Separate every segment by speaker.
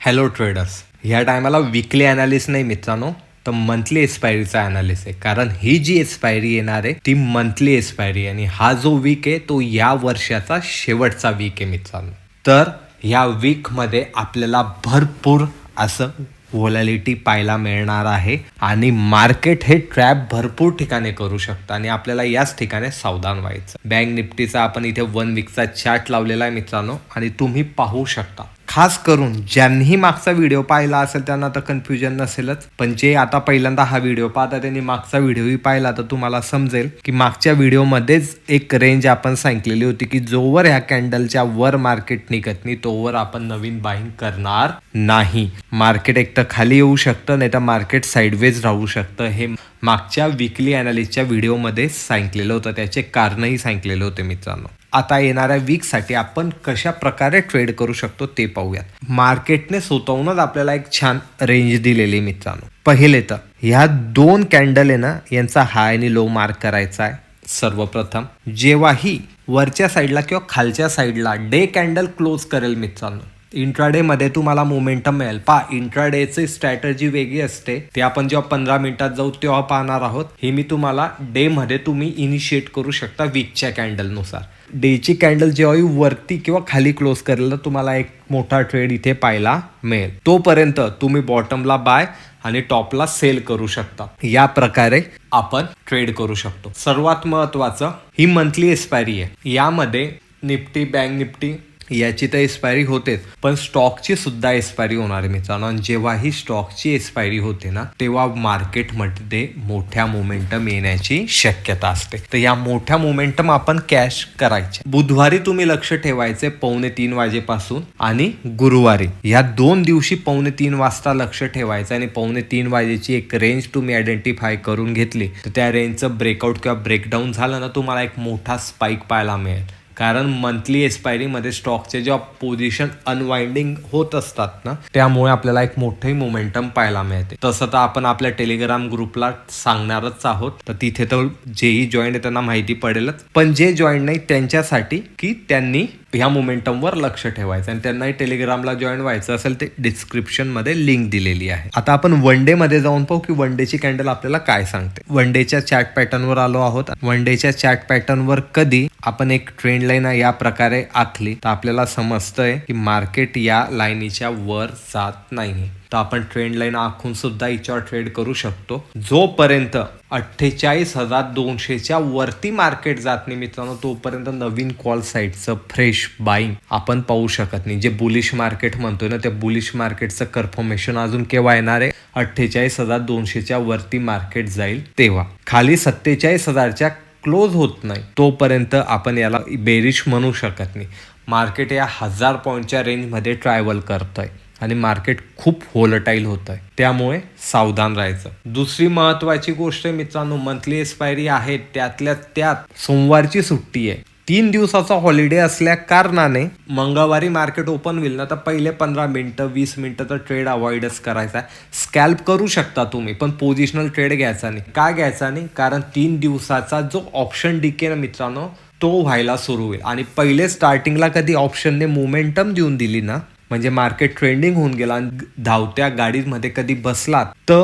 Speaker 1: Hello traders ह्या टायमाला विकली अनालिस नाही मित्रांनो तर मंथली एक्सपायरीचा अनालिस आहे. कारण ही जी एक्सपायरी येणार आहे ती मंथली एक्सपायरी आणि हा जो वीक आहे तो या वर्षाचा शेवटचा वीक आहे मित्रांनो. तर ह्या वीकमध्ये आपल्याला भरपूर असं व्हॉलॅलिटी पाहायला मिळणार आहे. आणि मार्केट हे ट्रॅप भरपूर ठिकाणी करू शकतं. आणि आपल्याला याच ठिकाणी सावधान व्हायचं. बँक निफ्टीचा आपण इथे वन वीकचा चार्ट लावलेला आहे मित्रांनो. आणि तुम्ही पाहू शकता. खास करून ज्यांनी मागचा व्हिडिओ पाहिला असेल त्यांना तर कन्फ्युजन नसेलच. पण जे आता पहिल्यांदा हा व्हिडिओ पाहता त्यांनी मागचा व्हिडिओही पाहिला तर तुम्हाला समजेल की मागच्या व्हिडिओमध्येच एक रेंज आपण सांगितलेली होती की जोवर ह्या कॅन्डलच्या वर मार्केट निघत नाही तोवर आपण नवीन बाईंग करणार नाही. मार्केट एक तर खाली येऊ शकतं नाही तर मार्केट साईडवेज राहू शकतं. हे मागच्या विकली अनालिस्टच्या व्हिडिओमध्ये सांगितलेलं होतं. त्याचे कारणही सांगितलेले होते मित्रांनो. आता येणाऱ्या वीकसाठी आपण कशा प्रकारे ट्रेड करू शकतो ते पाहूयात. मार्केटने स्वतःहूनच आपल्याला एक छान रेंज दिलेली मित्रांनो. पहिले तर ह्या दोन कॅन्डल आहे ना यांचा हाय आणि लो मार्क करायचा आहे. सर्वप्रथम जेव्हाही वरच्या साईडला किंवा खालच्या साईडला डे कॅन्डल क्लोज करेल मित्रांनो. इंट्राडे मध्ये तुम्हाला मोमेंटम मिळेल. पा इंट्राडेची स्ट्रॅटजी वेगळी असते. ते आपण जेव्हा पंधरा मिनिटात जाऊ तेव्हा पाहणार आहोत. हे मी तुम्हाला डे मध्ये तुम्ही इनिशिएट करू शकता वीकच्या कॅन्डलनुसार डेची कॅन्डल जेव्हाही वरती किंवा खाली क्लोज करेल तर तुम्हाला एक मोठा ट्रेड इथे पाहायला मिळेल. तोपर्यंत तुम्ही बॉटमला बाय आणि टॉपला सेल करू शकता. या प्रकारे आपण ट्रेड करू शकतो. सर्वात महत्वाचं ही मंथली एक्सपायरी आहे. यामध्ये निफ्टी बँक निफ्टी याची तर एक्सपायरी होतेच. पण स्टॉकची सुद्धा एक्सपायरी होणार आहे मित्रांनो. आणि जेव्हा ही स्टॉकची एक्सपायरी होते ना तेव्हा मार्केटमध्ये मोठ्या मोमेंटम येण्याची शक्यता असते. तर या मोठ्या मोमेंटम आपण कॅश करायचे. बुधवारी तुम्ही लक्ष ठेवायचे पावणे तीन वाजेपासून आणि गुरुवारी. या दोन दिवशी पावणे तीन वाजता लक्ष ठेवायचं आणि पावणे तीन वाजेची एक रेंज तुम्ही आयडेंटिफाय करून घेतली तर त्या रेंजचं ब्रेकआउट किंवा ब्रेकडाऊन झालं ना तुम्हाला एक मोठा स्पाईक पाहायला मिळेल. कारण मंथली एक्सपायरीमध्ये स्टॉकचे जेव्हा पोझिशन अनवाइंडिंग होत असतात ना त्यामुळे आपल्याला एक मोठंही मोमेंटम पाहायला मिळते. तसं तर आपण आपल्या टेलिग्राम ग्रुपला सांगणारच आहोत. तर तिथे तर जेही जॉईंट आहे त्यांना माहिती पडेलच. पण जे जॉईंट नाही त्यांच्यासाठी की त्यांनी ह्या मोमेंटमवर लक्ष ठेवायचं आणि त्यांनाही टेलिग्रामला जॉईन व्हायचं असेल ते डिस्क्रिप्शनमध्ये लिंक दिलेली आहे. आता आपण वन डे मध्ये जाऊन पाहू की वन डेची कॅन्डल आपल्याला काय सांगते. वन डेच्या चॅट पॅटर्नवर आलो आहोत. वन डेच्या चॅट पॅटर्नवर कधी आपण एक ट्रेंड लाईन या प्रकारे आखली तर आपल्याला समजतंय की मार्केट या लाईनीच्या वर जात नाही तर आपण ट्रेंड लाईन आखून सुद्धा हिच्यावर ट्रेड करू शकतो. जोपर्यंत अठ्ठेचाळीस हजार दोनशेच्या वरती मार्केट जात नाही मित्रांनो. तोपर्यंत नवीन कॉल साईटचं फ्रेश बाईंग आपण पाहू शकत नाही. जे बुलिश मार्केट म्हणतोय ना त्या बुलिश मार्केटचं कन्फर्मेशन अजून केव्हा येणार आहे? अठ्ठेचाळीस हजार दोनशेच्या वरती मार्केट जाईल तेव्हा. खाली सत्तेचाळीस हजारच्या क्लोज होत नाही. तोपर्यंत आपण याला बेरिश म्हणू शकत नाही. मार्केट या हजार पॉईंटच्या रेंजमध्ये ट्रॅव्हल करतोय. आणि मार्केट खूप होलटाईल होत आहे त्यामुळे सावधान राहायचं. दुसरी महत्वाची गोष्ट मित्रांनो मंथली एक्सपायरी आहे. त्यातल्या त्यात सोमवारची सुट्टी आहे. तीन दिवसाचा हॉलिडे असल्या कारणाने मंगळवारी मार्केट ओपन होईल ना तर पहिले पंधरा मिनटं वीस मिनटं तर ट्रेड अवॉइडच करायचा आहे. स्कॅल्प करू शकता तुम्ही पण पोझिशनल ट्रेड घ्यायचा नाही. का घ्यायचा नाही? कारण तीन दिवसाचा जो ऑप्शन डिके ना मित्रांनो तो व्हायला सुरू होईल. आणि पहिले स्टार्टिंगला कधी ऑप्शनने मोमेंटम देऊन दिली ना म्हणजे मार्केट ट्रेंडिंग होऊन गेला आणि धावत्या गाडीमध्ये कधी बसलात तर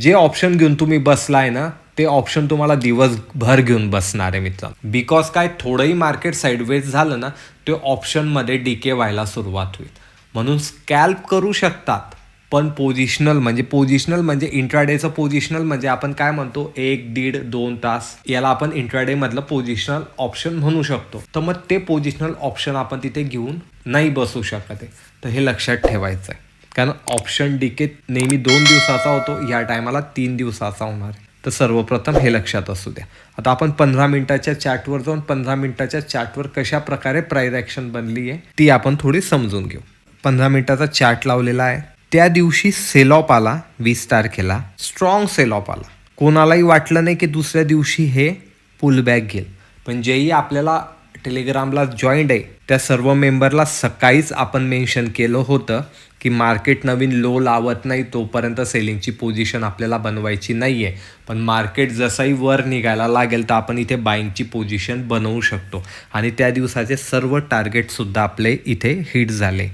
Speaker 1: जे ऑप्शन घेऊन तुम्ही बसलाय ना ते ऑप्शन तुम्हाला दिवसभर घेऊन बसणार आहे मित्र बिकॉज काय थोडंही मार्केट साईडवेज झालं ना ते ऑप्शनमध्ये डीके व्हायला सुरुवात होईल. म्हणून स्कॅल्प करू शकतात पण पोझिशनल म्हणजे पोझिशनल म्हणजे इंट्राडेचं पोझिशनल म्हणजे आपण काय म्हणतो? एक दीड दोन तास याला आपण इंट्राडे मधलं पोझिशनल ऑप्शन म्हणू शकतो. तर मग ते पोझिशनल ऑप्शन आपण तिथे घेऊन नाही बसू शकत आहे. तर हे लक्षात ठेवायचं आहे. कारण ऑप्शन डिके नेहमी दोन दिवसाचा होतो या टायमाला तीन दिवसाचा होणार आहे. तर सर्वप्रथम हे लक्षात असू द्या. आता आपण पंधरा मिनिटाच्या चॅटवर जाऊन पंधरा मिनिटाच्या चॅटवर कशा प्रकारे प्राईज ॲक्शन बनली आहे ती आपण थोडी समजून घेऊ. पंधरा मिनिटाचा चॅट लावलेला आहे. त्या दिवशी सेल ऑफ आला वीस तारखेला स्ट्रॉंग सेल ऑफ आला कोणालाही वाटलं नाही की दुसऱ्या दिवशी हे पुल बॅक घेईल. पण जेही आपल्याला टेलिग्रामला जॉईंट आहे त्या सर्व मेंबरला सकाळीच आपण मेन्शन केलं होतं की मार्केट नवीन लो लावत नाही तोपर्यंत सेलिंगची पोझिशन आपल्याला बनवायची नाही आहे पण मार्केट जसंही वर निघायला लागेल तर आपण इथे बाईंगची पोझिशन बनवू शकतो. आणि त्या दिवसाचे सर्व टार्गेटसुद्धा आपले इथे हिट झाले.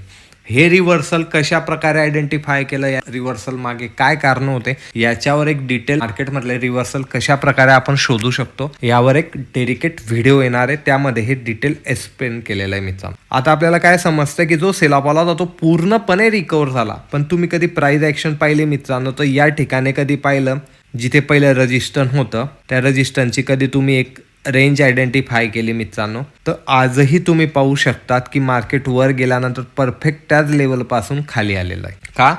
Speaker 1: हे रिव्हर्सल कशा प्रकारे आयडेंटिफाय केलं? या रिव्हर्सल मागे काय कारण होते? याच्यावर एक डिटेल मार्केटमधले रिव्हर्सल कशा प्रकारे आपण शोधू शकतो? यावर एक डेडिकेट व्हिडिओ येणार आहे. त्यामध्ये हे डिटेल एक्सप्लेन केलेलं आहे मीचा आता आपल्याला काय समजतं की जो सेलॉप आला होता तो पूर्णपणे रिकवर झाला. पण तुम्ही कधी प्राईज ॲक्शन पाहिली मित्रांनो? तर या ठिकाणी कधी पाहिलं? जिथे पहिलं रजिस्टन होतं त्या रजिस्टनची कधी तुम्ही एक रेंज आयडेंटिफाय केली मित्रांनो. तर आजही तुम्ही पाहू शकतात की मार्केट वर गेल्यानंतर परफेक्ट त्याच लेवलपासून खाली आलेलं आहे. का?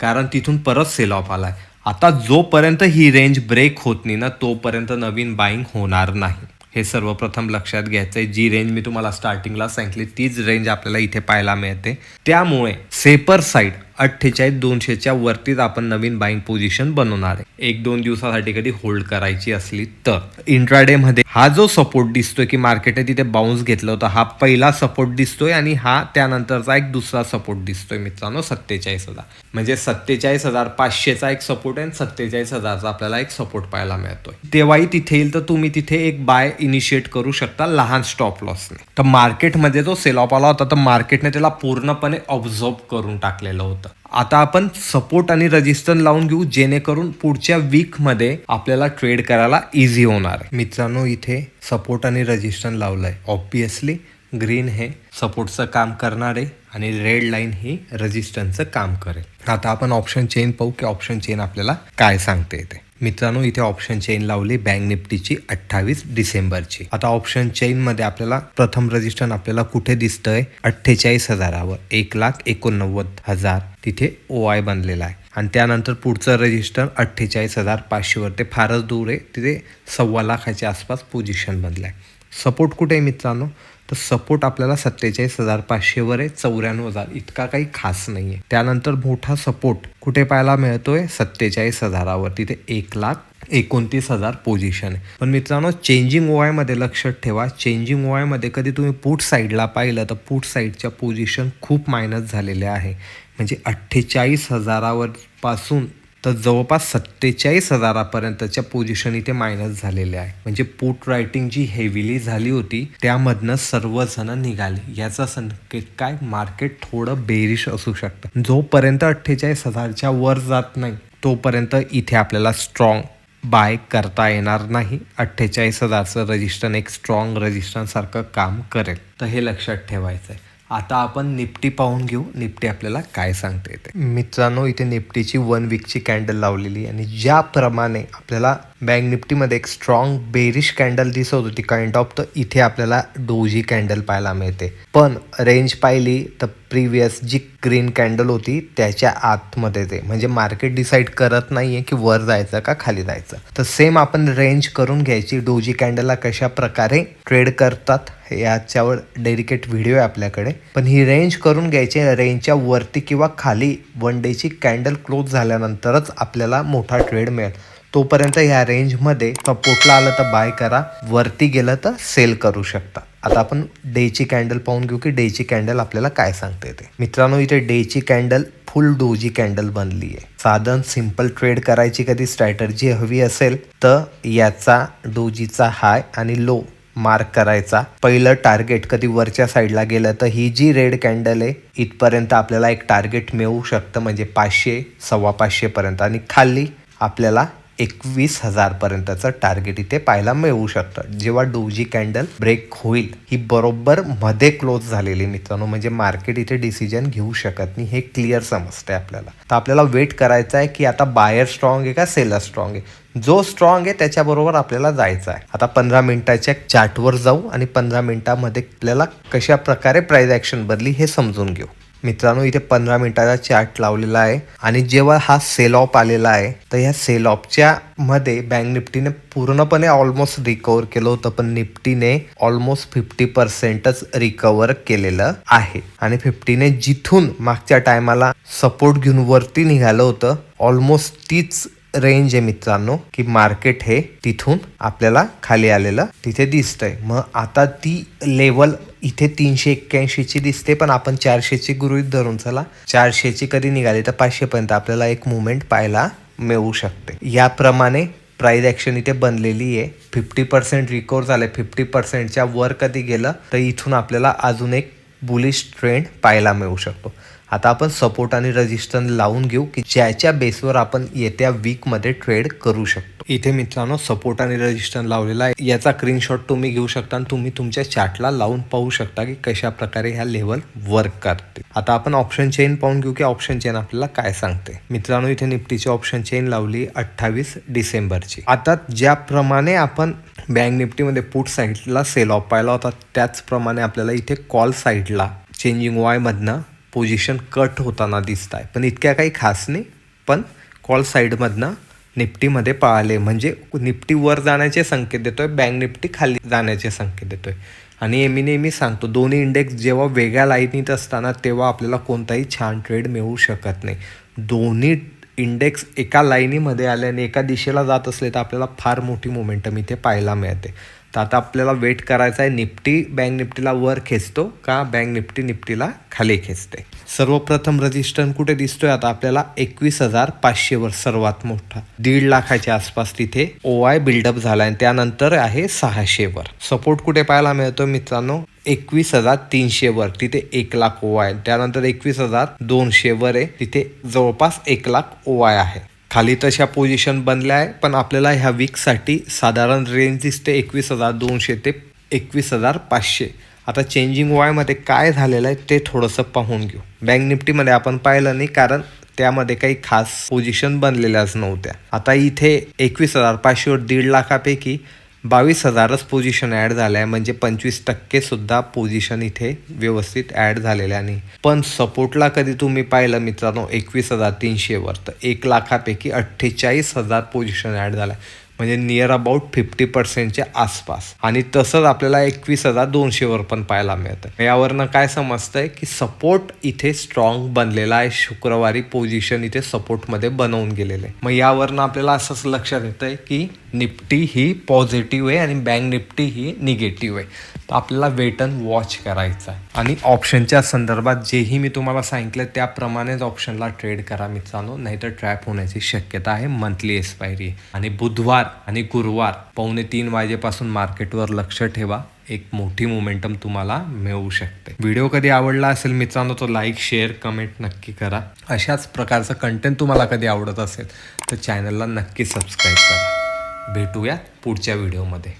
Speaker 1: कारण तिथून परत सेल ऑफ आला आहे आता जोपर्यंत ही रेंज ब्रेक होत नाही ना तोपर्यंत नवीन बाईंग होणार नाही. हे सर्वप्रथम लक्षात घ्यायचं आहे जी रेंज मी तुम्हाला स्टार्टिंगला सांगितली तीच रेंज आपल्याला इथे पाहायला मिळते. त्यामुळे सेपर साईड अठ्ठेचाळीस दोनशेच्या वरतीच आपण नवीन बाईंग पोझिशन बनवणार आहे. एक दोन दिवसासाठी कधी होल्ड करायची असली तर. इंट्राडे मध्ये हा जो सपोर्ट दिसतोय की मार्केटने तिथे बाउन्स घेतलं होतं हा पहिला सपोर्ट दिसतोय आणि हा त्यानंतरचा एक दुसरा सपोर्ट दिसतोय मित्रांनो सत्तेचाळीस हजार. म्हणजे सत्तेचाळीस हजार पाचशेचा एक सपोर्ट आहे आणि सत्तेचाळीस हजारचा आपल्याला एक सपोर्ट पाहायला मिळतोय. तेव्हाही तिथे येईल तर तुम्ही तिथे एक बाय इनिशिएट करू शकता लहान स्टॉप लॉसने तर मार्केटमध्ये जो सेल ऑफ आला होता तर मार्केटने त्याला पूर्णपणे ऑब्झर्व करून टाकलेलं होतं. आता आपण सपोर्ट आणि रजिस्टर लावून घेऊ जेणेकरून पुढच्या वीकमध्ये आपल्याला ट्रेड करायला इझी होणार. मित्रांनो इथे सपोर्ट आणि रजिस्टर लावलंय. ऑब्विसली ग्रीन हे सपोर्टचं काम करणार आहे आणि रेड लाईन ही रजिस्टन्सचं काम करेल. आता आपण ऑप्शन चेन पाहू की ऑप्शन चेन आपल्याला काय सांगते ते मित्रांनो इथे ऑप्शन चेन लावली बँक निफ्टीची अठ्ठावीस डिसेंबरची. आता ऑप्शन चेन मध्ये आपल्याला प्रथम रजिस्टर आपल्याला कुठे दिसतंय? अठ्ठेचाळीस हजारावर. एक लाख एकोणनव्वद हजार तिथे ओ आय बनलेला आहे. आणि त्यानंतर पुढचं रजिस्टर अठ्ठेचाळीस हजार पाचशेवर ते फारच दूर आहे. तिथे सव्वा लाखाच्या आसपास पोझिशन बनलं आहे सपोर्ट कुठे आहे मित्रांनो? तर सपोर्ट आपल्याला सत्तेचाळीस हजार पाचशेवर आहे चौऱ्याण्णव हजार. इतका काही खास नाही आहे त्यानंतर मोठा सपोर्ट कुठे पाहायला मिळतोय? सत्तेचाळीस हजारावर. तिथे एक लाख एकोणतीस हजार पोझिशन आहे. पण मित्रांनो चेंजिंग ओआयमध्ये लक्षात ठेवा. चेंजिंग ओआयमध्ये कधी तुम्ही पुट साईडला पाहिलं तर पुट साईडच्या पोझिशन खूप मायनस झालेल्या आहे. म्हणजे अठ्ठेचाळीस हजारावर पासून तर जवळपास सत्तेचाळीस हजारापर्यंतच्या पोझिशन इथे मायनस झालेल्या आहे. म्हणजे पुट रायटिंग जी हेविली झाली होती त्यामधनं सर्वजण निघाले. याचा संकेत काय? मार्केट थोडं बेरिश असू शकतं. जोपर्यंत अठ्ठेचाळीस हजारच्या वर जात नाही तोपर्यंत इथे आपल्याला स्ट्रॉंग बाय करता येणार नाही. अठ्ठेचाळीस हजारचं रजिस्टर एक स्ट्रॉंग रजिस्टरसारखं काम करेल. तर हे लक्षात ठेवायचं आहे आता आपण निफ्टी पाहून घेऊ. निफ्टी आपल्याला काय सांगते ते मित्रांनो इथे निफ्टीची वन वीकची कॅन्डल लावलेली आणि ज्याप्रमाणे आपल्याला बँक निफ्टीमध्ये एक स्ट्रॉंग बेरिश कॅन्डल दिसत होती. काइंड ऑफ तर इथे आपल्याला डोजी कॅन्डल पाहायला मिळते. पण रेंज पाहिली तर प्रिव्हियस जी ग्रीन कॅन्डल होती त्याच्या आतमध्ये ते. म्हणजे मार्केट डिसाईड करत नाहीये की वर जायचं का खाली जायचं. तर सेम आपण रेंज करून घ्यायची. डोजी कॅन्डलला कशा प्रकारे ट्रेड करतात याच्यावर डेडिकेट व्हिडिओ आहे आपल्याकडे. पण ही रेंज करून घ्यायची रेंजच्या वरती किंवा खाली वन डेची कॅन्डल क्लोज झाल्यानंतरच आपल्याला मोठा ट्रेड मिळेल. तोपर्यंत ह्या रेंजमध्ये सपोर्टला आलं तर बाय करा वरती गेलं तर सेल करू शकता. आता आपण डेची कॅन्डल पाहून घेऊ की डेची कॅन्डल आपल्याला काय सांगते ते. मित्रांनो इथे डेची कॅन्डल फुल डोजी कॅन्डल बनली आहे. साधन सिंपल ट्रेड करायची कधी स्ट्रॅटर्जी हवी असेल तर याचा डोजीचा हाय आणि लो मार्क करायचा. पहिलं टार्गेट कधी वरच्या साईडला गेलं तर ही जी रेड कॅन्डल आहे इथपर्यंत आपल्याला एक टार्गेट मिळू शकतं म्हणजे पाचशे सव्वा पाचशे पर्यंत. आणि खाली आपल्याला एकवीस हजारपर्यंतचं टार्गेट इथे पाहायला मिळू शकतं. जेव्हा डोजी कॅन्डल ब्रेक होईल ही बरोबर मध्ये क्लोज झालेली मित्रांनो म्हणजे मार्केट इथे डिसिजन घेऊ शकत नाही हे क्लिअर समजतंय आपल्याला. तर आपल्याला वेट करायचं आहे की आता बायर स्ट्रॉंग आहे का सेलर स्ट्रॉंग आहे? जो स्ट्रॉंग आहे त्याच्याबरोबर आपल्याला जायचं आहे. आता पंधरा मिनिटाच्या चार्टवर जाऊ आणि पंधरा मिनिटामध्ये आपल्याला कशा प्रकारे प्राईज ॲक्शन बदली हे समजून घेऊ. मित्रांनो इथे पंधरा मिनिटाचा चार्ट लावलेला आहे. आणि जेव्हा हा सेल ऑफ आलेला आहे तर ह्या सेल ऑफच्या मध्ये बँक निफ्टीने पूर्णपणे ऑलमोस्ट रिकवर केलं होतं पण निफ्टीने ऑलमोस्ट फिफ्टी पर्सेंटच रिकवर केलेलं आहे. आणि फिफ्टीने जिथून मागच्या टायमाला सपोर्ट घेऊन वरती निघालं होतं ऑलमोस्ट तीच रेंज आहे मित्रांनो की मार्केट हे तिथून आपल्याला खाली आलेलं तिथे दिसतंय. मग आता ती लेवल इथे तीनशे एक्क्याऐंशीची दिसते पण आपण चारशेची गृहित धरून चला चारशेची कधी निघाली तर पाचशेपर्यंत आपल्याला एक मुवमेंट पाहायला मिळू शकते. याप्रमाणे प्राईज ॲक्शन इथे बनलेली आहे. फिफ्टी पर्सेंट रिकवर झाले फिफ्टी पर्सेंटच्या वर कधी गेलं तर इथून आपल्याला अजून एक बुलिश ट्रेंड पाहायला मिळू शकतो. आता आपण सपोर्ट आणि रजिस्टन्स लावून घेऊ की ज्याच्या बेसवर आपण येत्या वीकमध्ये ट्रेड करू शकतो. इथे मित्रांनो सपोर्ट आणि रजिस्टन्स लावलेला आहे. याचा स्क्रीनशॉट तुम्ही घेऊ शकता आणि तुम्ही तुमच्या चार्टला लावून पाहू शकता की कशा प्रकारे ह्या लेवल वर्क करते. आता आपण ऑप्शन चेन पाहून घेऊ की ऑप्शन चेन आपल्याला काय सांगते. मित्रांनो इथे निफ्टीची ऑप्शन चेन लावली अठ्ठावीस डिसेंबरची. आता ज्याप्रमाणे आपण बँक निफ्टीमध्ये पुट साईडला सेल ऑफ पाहिला होता त्याचप्रमाणे आपल्याला इथे कॉल साईडला चेंजिंग वायमधनं पोझिशन कट होताना दिसत आहे पण इतक्या काही खास नाही पण कॉल साईडमधनं निफ्टीमध्ये पळाले. म्हणजे निफ्टी वर जाण्याचे संकेत देतो आहे बँक निफ्टी खाली जाण्याचे संकेत देतो आहे आणि नेहमी नेहमी सांगतो दोन्ही इंडेक्स जेव्हा वेगळ्या लाईनीत असताना तेव्हा आपल्याला कोणताही छान ट्रेड मिळू शकत नाही. दोन्ही इंडेक्स एका लाईनीमध्ये आले आणि एका दिशेला जात असले तर आपल्याला फार मोठी मोमेंटम इथे पाहायला मिळते. तर आता आपल्याला वेट करायचा आहे. निफ्टी बँक निफ्टीला वर खेचतो का? बँक निफ्टी निफ्टीला खाली खेचते. सर्वप्रथम रजिस्टर कुठे दिसतोय? आता आपल्याला एकवीस हजार पाचशेवर सर्वात मोठा. दीड लाखाच्या आसपास तिथे ओ आय बिल्डअप झाला आणि त्यानंतर आहे सहाशेवर. सपोर्ट कुठे पाहायला मिळतो मित्रांनो? एकवीस हजार तीनशेवर. तिथे एक लाख ओ आहे त्यानंतर एकवीस हजार दोनशेवर आहे. तिथे जवळपास एक लाख ओ आय आहे. खाली तशा पोझिशन बनल्या आहे पण आपल्याला ह्या वीकसाठी साधारण रेंज दिसते एकवीस हजार दोनशे ते एकवीस हजार पाचशे. आता चेंजिंग वायमध्ये काय झालेलं आहे ते थोडंसं पाहून घेऊ. बँक निफ्टीमध्ये आपण पाहिलं नाही कारण त्यामध्ये काही खास पोझिशन बनलेल्याच नव्हत्या. आता इथे एकवीस हजार पाचशेवर दीड लाखापैकी बावीस हजारच पोझिशन ॲड झाल्या आहे म्हणजे पंचवीस टक्के सुद्धा पोझिशन इथे व्यवस्थित ॲड झालेल्या नाही पण सपोर्टला कधी तुम्ही पाहिलं मित्रांनो एकवीस हजार तीनशेवर तर एक लाखापैकी अठ्ठेचाळीस हजार पोझिशन ॲड झाल्या. म्हणजे नियर अबाउट फिफ्टी पर्सेंटच्या आसपास. आणि तसंच आपल्याला एकवीस हजार दोनशेवर पण पाहायला मिळतं. यावरनं काय समजतंय की सपोर्ट इथे स्ट्रॉंग बनलेला आहे. शुक्रवारी पोझिशन इथे सपोर्टमध्ये बनवून गेलेलं आहे. मग यावरनं आपल्याला असंच लक्षात येतंय की निफ्टी ही पॉझिटिव्ह आहे आणि बँक निफ्टी ही निगेटिव्ह आहे. तर आपल्याला वेट अँड वॉच करायचा आहे. आणि ऑप्शनच्या संदर्भात जेही मी तुम्हाला सांगितलं त्याप्रमाणेच ऑप्शनला ट्रेड करा मित्रांनो. नाहीतर ट्रॅप होण्याची शक्यता आहे. मंथली एक्सपायरी आणि बुधवार आणि गुरुवार पावणे तीन वाजेपासून मार्केटवर लक्ष ठेवा. एक मोठी मोमेंटम तुम्हाला मिळू शकते. व्हिडिओ कधी आवडला असेल मित्रांनो तो लाईक शेअर कमेंट नक्की करा. अशाच प्रकारचं कंटेंट तुम्हाला कधी आवडत असेल तर चॅनलला नक्की सबस्क्राईब करा. भेटूया पुढच्या व्हिडिओमध्ये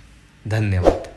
Speaker 1: धन्यवाद.